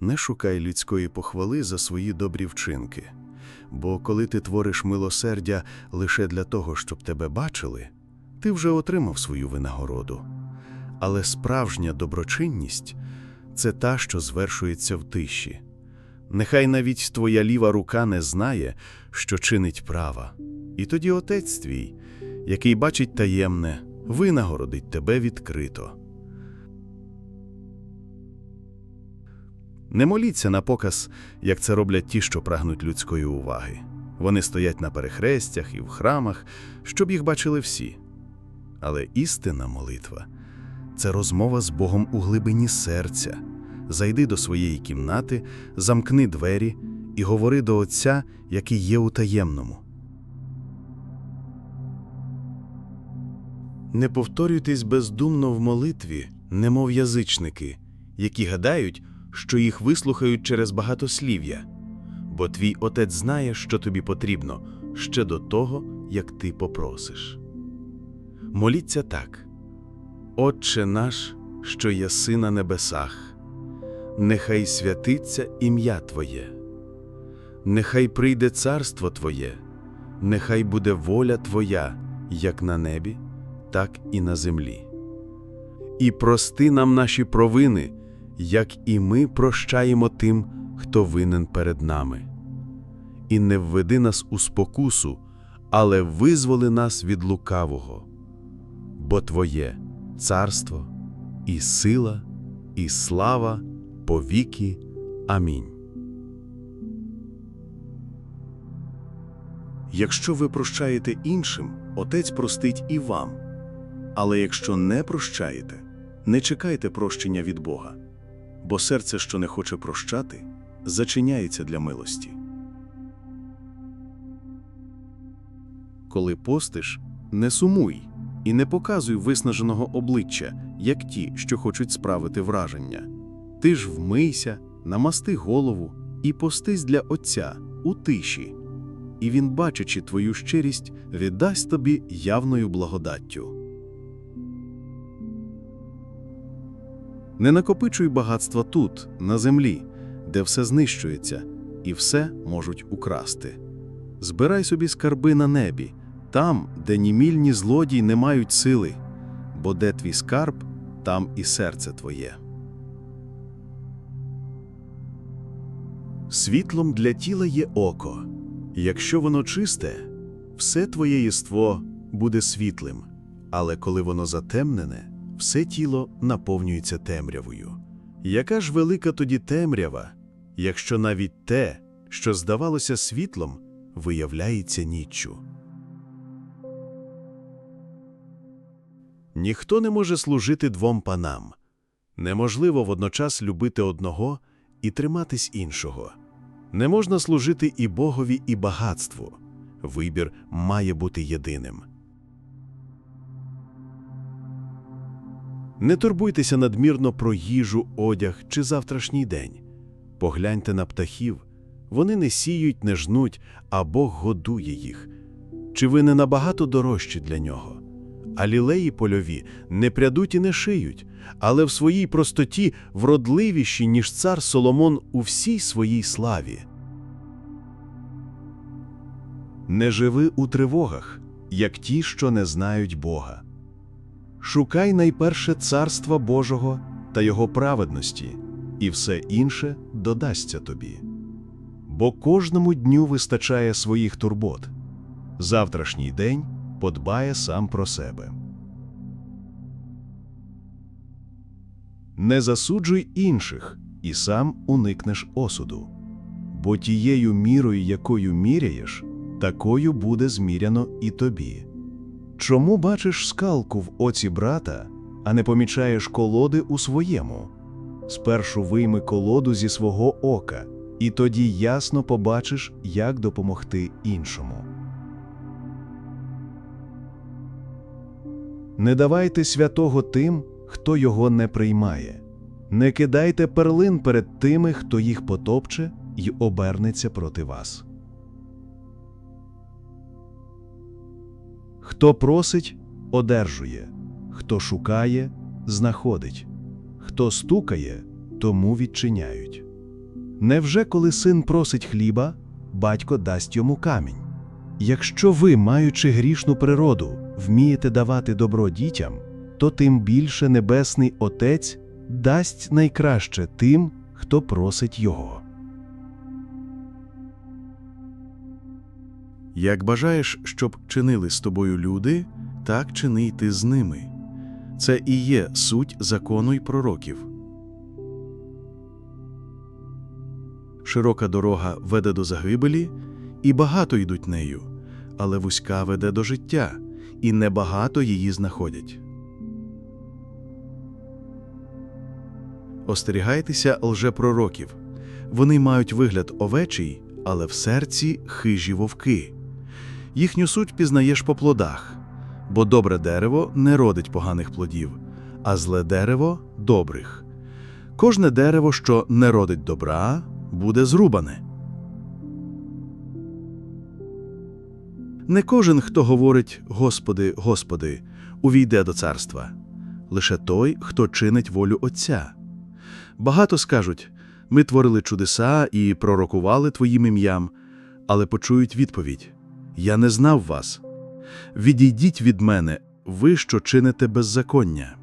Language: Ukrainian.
Не шукай людської похвали за свої добрі вчинки. Бо коли ти твориш милосердя лише для того, щоб тебе бачили, ти вже отримав свою винагороду. Але справжня доброчинність це та, що звершується в тиші. Нехай навіть твоя ліва рука не знає, що чинить права, і тоді отець твій, який бачить таємне, винагородить тебе відкрито. Не моліться на показ, як це роблять ті, що прагнуть людської уваги. Вони стоять на перехрестях і в храмах, щоб їх бачили всі. Але істинна молитва це розмова з Богом у глибині серця. Зайди до своєї кімнати, замкни двері і говори до Отця, який є у таємному. Не повторюйтесь бездумно в молитві, немов язичники, які гадають, що їх вислухають через багатослів'я, бо твій отець знає, що тобі потрібно ще до того, як ти попросиш. Моліться так. Отче наш, що єси на небесах, нехай святиться ім'я Твоє, нехай прийде царство Твоє, нехай буде воля Твоя, як на небі, так і на землі. І прости нам наші провини, як і ми прощаємо тим, хто винен перед нами. І не введи нас у спокусу, але визволи нас від лукавого, бо Твоє царство і сила, і слава повіки. Амінь. Якщо ви прощаєте іншим, Отець простить і вам. Але якщо не прощаєте, не чекайте прощення від Бога, бо серце, що не хоче прощати, зачиняється для милості. Коли постиш, не сумуй і не показуй виснаженого обличчя, як ті, що хочуть справити враження. Ти ж вмийся, намасти голову і постись для Отця у тиші, і він, бачачи твою щирість, віддасть тобі явною благодаттю. Не накопичуй багатства тут, на землі, де все знищується, і все можуть украсти. Збирай собі скарби на небі, там, де ні міль, ні злодій не мають сили, бо де твій скарб, там і серце твоє. Світлом для тіла є око. Якщо воно чисте, все твоє єство буде світлим, але коли воно затемнене, все тіло наповнюється темрявою. Яка ж велика тоді темрява, якщо навіть те, що здавалося світлом, виявляється ніччю? Ніхто не може служити двом панам. Неможливо водночас любити одного і триматись іншого. Не можна служити і Богові, і багатству. Вибір має бути єдиним. Не турбуйтеся надмірно про їжу, одяг чи завтрашній день. Погляньте на птахів. Вони не сіють, не жнуть, а Бог годує їх. Чи ви не набагато дорожчі для нього? А лілеї польові не прядуть і не шиють, але в своїй простоті вродливіші, ніж цар Соломон у всій своїй славі. Не живи у тривогах, як ті, що не знають Бога. Шукай найперше царства Божого та Його праведності, і все інше додасться тобі. Бо кожному дню вистачає своїх турбот. Завтрашній день подбає сам про себе. Не засуджуй інших, і сам уникнеш осуду. Бо тією мірою, якою міряєш, такою буде зміряно і тобі. Чому бачиш скалку в оці брата, а не помічаєш колоди у своєму? Спершу вийми колоду зі свого ока, і тоді ясно побачиш, як допомогти іншому. Не давайте святого тим, хто його не приймає. Не кидайте перлин перед тими, хто їх потопче й обернеться проти вас. Хто просить, одержує, хто шукає, знаходить, хто стукає, тому відчиняють. Невже коли син просить хліба, батько дасть йому камінь? Якщо ви, маючи грішну природу, вмієте давати добро дітям, то тим більше Небесний Отець дасть найкраще тим, хто просить його. Як бажаєш, щоб чинили з тобою люди, так чини й ти з ними. Це і є суть закону й пророків. Широка дорога веде до загибелі, і багато йдуть нею, але вузька веде до життя, і небагато її знаходять. Остерігайтеся лжепророків. Вони мають вигляд овечий, але в серці хижі вовки. Їхню суть пізнаєш по плодах, бо добре дерево не родить поганих плодів, а зле дерево добрих. Кожне дерево, що не родить добра, буде зрубане. Не кожен, хто говорить Господи, Господи, увійде до царства, лише той, хто чинить волю Отця. Багато скажуть ми творили чудеса і пророкували Твоїм ім'ям, але почують відповідь Я не знав вас. Відійдіть від мене, ви, що чините беззаконня.